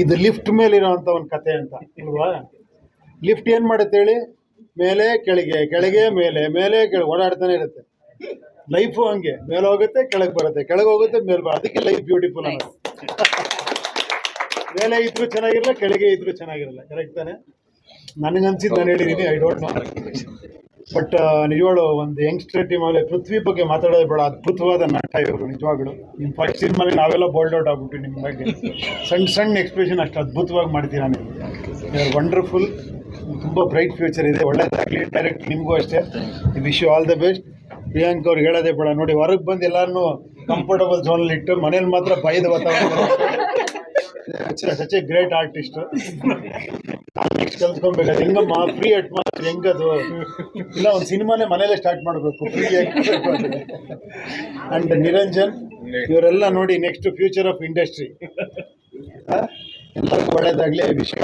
ಇದು ಲಿಫ್ಟ್ ಮೇಲೆ ಇರುವಂತ ಒಂದು ಕತೆ ಅಂತ ಅಲ್ವಾ? ಲಿಫ್ಟ್ ಏನು ಮಾಡುತ್ತೆ ಹೇಳಿ? ಮೇಲೆ ಕೆಳಗೆ ಕೆಳಗೆ ಮೇಲೆ ಮೇಲೆ ಕೆಳಗೆ ಓಡಾಡ್ತಾನೆ ಇರುತ್ತೆ. ಲೈಫು ಹಂಗೆ ಮೇಲೆ ಹೋಗುತ್ತೆ ಕೆಳಗೆ ಬರುತ್ತೆ. ಕೆಳಗೆ ಹೋಗುತ್ತೆ ಮೇಲೆ ಬರುತ್ತೆ. ಅದಕ್ಕೆ ಲೈಫ್ ಬ್ಯೂಟಿಫುಲ್ ಅನ್ನೋದು. ಮೇಲೆ ಇದ್ರೂ ಚೆನ್ನಾಗಿರಲ್ಲ ಕೆಳಗೆ ಇದ್ರೂ ಚೆನ್ನಾಗಿರಲ್ಲ. ಕರೆಕ್ಟ್ ತಾನೆ? ನನಗನ್ಸಿದ್ದು ನಾನು ಹೇಳಿದ್ದೀನಿ ಐ ಡೋಂಟ್ ನೋ ಬಟ್ ನಿಜವಾಳು ಒಂದು ಯಂಗ್ಸ್ಟರ್ ಟೀಮ್ ಅಲ್ಲಿ ಪೃಥ್ವಿ ಬಗ್ಗೆ ಮಾತಾಡೋದು ಬೇಡ, ಅದ್ಭುತವಾದ ನಟ ಇವರು, ನಿಜವಾಗ್ಲು. ನಿಮ್ಮ ಫಸ್ಟ್ ಸಿನಿಮಾಲಿ ನಾವೆಲ್ಲ ಬೋಲ್ಡ್ ಔಟ್ ಆಗ್ಬಿಟ್ಟು ನಿಮ್ಮ ಬಗ್ಗೆ. ಸಣ್ಣ ಸಣ್ಣ ಎಕ್ಸ್ಪ್ರೆಷನ್ ಅಷ್ಟು ಅದ್ಭುತವಾಗಿ ಮಾಡ್ತೀರಾ ನೀವು. ವಂಡರ್ಫುಲ್ ತುಂಬ ಬ್ರೈಟ್ ಫ್ಯೂಚರ್ ಇದೆ, ಒಳ್ಳೇದಾಗಲಿ ಡೈರೆಕ್ಟ್ ನಿಮಗೂ ಅಷ್ಟೇ. Wish you all the best Priyank ಅವ್ರು ಹೇಳೋದೇ ಬೇಡ, ನೋಡಿ ಹೊರಗೆ ಬಂದು ಎಲ್ಲರನ್ನೂ ಕಂಫರ್ಟಬಲ್ ಝೋನಲ್ಲಿ ಇಟ್ಟು ಮನೇಲಿ ಮಾತ್ರ ಭಯದ ವಾತಾವರಣ. Such a great artist next ಕಲ್ತ್ಕೊಬೇಕು ಹೆಂಗಮ್ಮ ಫ್ರೀ ಅಟ್ಮಾಸ್ಫಿಯರ್ ಹೆಂಗದು? ಇಲ್ಲ ಒಂದು ಸಿನಿಮಾನೇ ಮನೇಲೆ ಸ್ಟಾರ್ಟ್ ಮಾಡಬೇಕು ಫ್ರೀ ಅಂಡ್ ನಿರಂಜನ್ ಇವರೆಲ್ಲ ನೋಡಿ ನೆಕ್ಸ್ಟ್ ಫ್ಯೂಚರ್ ಆಫ್ ಇಂಡಸ್ಟ್ರಿ ಎಲ್ಲರಿಗೂ ಒಳ್ಳೇದಾಗಲಿ ವಿಷಯ